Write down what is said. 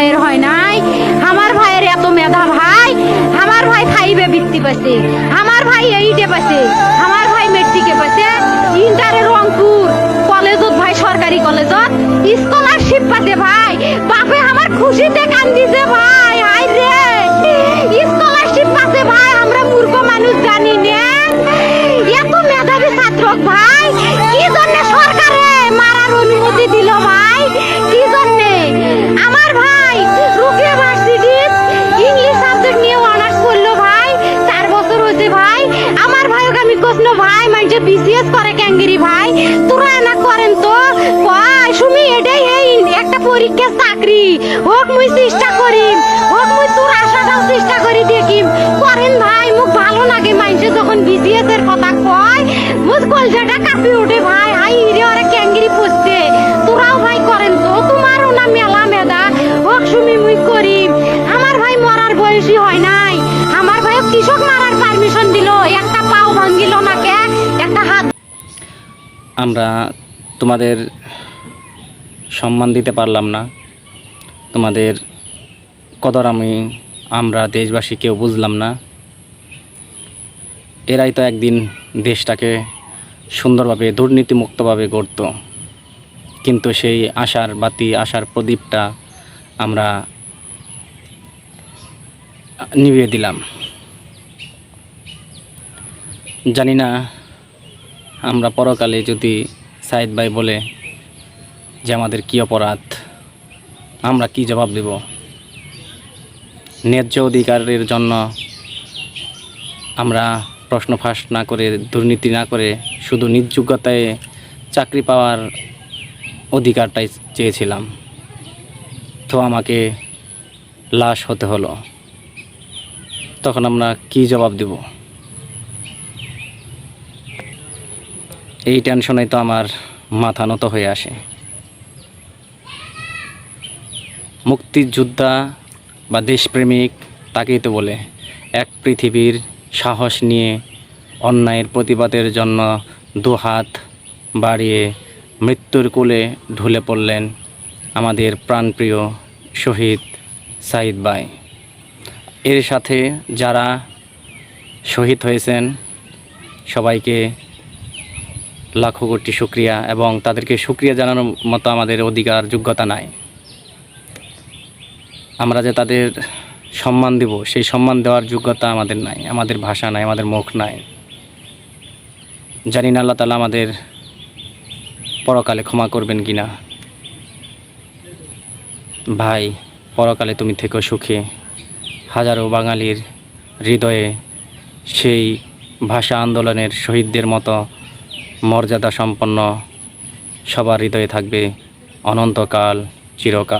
ভাইয়ের হয় নাই? আমার ভাইয়ের এত মেধা ভাই, আমার ভাই ফাইভে বৃত্তি পাচ্ছে আমার ভাই এইটে পাচ্ছে আমার ভাই মেট্রিকে পাচ্ছে ইন্টারে রংপুর কলেজত ভাই সরকারি কলেজত ভাইকে আমি কৃষ্ণ ভাই মানে বিসিএস করে ক্যাঙ্গিরি ভাই, তোরা না করেন তো? কয়, সুমি, এটাই এই একটা পরীক্ষা চাকরি। হোক, মুই চেষ্টা করি। হোক, মুই তোর আশাটাও চেষ্টা করি দেখিম। করেন ভাই মুখ ভালো লাগে মানুষে যখন বিসিএস এর কথা কয় মুখ কলজাটা কাঁপি ওঠে ভাই। হাই হিরে ওরা ক্যাঙ্গিরি পড়ছে তোরাও ভাই করেন তো, তোমারও না মেলা মেদা। হোক, সুমি, মুই করি আমার ভাই মরার বয়সী হয় নাই। আমার ভাই কৃষক মারার আমরা তোমাদের সম্মান দিতে পারলাম না। তোমাদের কদর আমি, আমরা দেশবাসী কেউ বুঝলাম না। এরাই তো একদিন দেশটাকে সুন্দরভাবে, দুর্নীতিমুক্তভাবে গড়ত। কিন্তু সেই আশার বাতি, আশার প্রদীপটা আমরা নিভিয়ে দিলাম। জানি না আমরা পরকালে যদি সাইদ ভাই বলে যে আমাদের কী অপরাধ, আমরা কি জবাব দেব? ন্যায্য অধিকারের জন্য আমরা প্রশ্ন ফাঁস না করে, দুর্নীতি না করে, শুধু নির্যোগ্যতায় চাকরি পাওয়ার অধিকারটাই চেয়েছিলাম। তো আমাকে লাশ হতে হলো। তখন আমরা কি জবাব দেব? এই টেনশনে তো আমার মাথা নত হয়ে আসে। মুক্তিযোদ্ধা বা দেশপ্রেমিক তাকেই তো বলে। এক পৃথিবীর সাহস নিয়ে অন্যায়ের প্রতিবাদের জন্য দুহাত বাড়িয়ে মৃত্যুর কোলে ঢুলে পড়লেন আমাদের প্রাণপ্রিয় শহীদ সাইদ বাই এর সাথে যারা শহীদ হয়েছেন, সবাইকে লাখো কোটি শুক্রিয়া এবং তাদেরকে শুক্রিয়া জানানোর মতো আমাদের অধিকার, যোগ্যতা নাই। আমরা যে তাদের সম্মান দেব, সেই সম্মান দেওয়ার যোগ্যতা আমাদের নাই, আমাদের ভাষা নাই, আমাদের মুখ নাই। জানি না আল্লাহ তালা আমাদের পরকালে ক্ষমা করবেন কি না ভাই, পরকালে তুমি থেকো সুখে। হাজারো বাঙালির হৃদয়ে সেই ভাষা আন্দোলনের শহীদদের মতো মর্যাদা সম্পন্ন সবার হৃদয়ে থাকবে অনন্তকাল চিরকাল।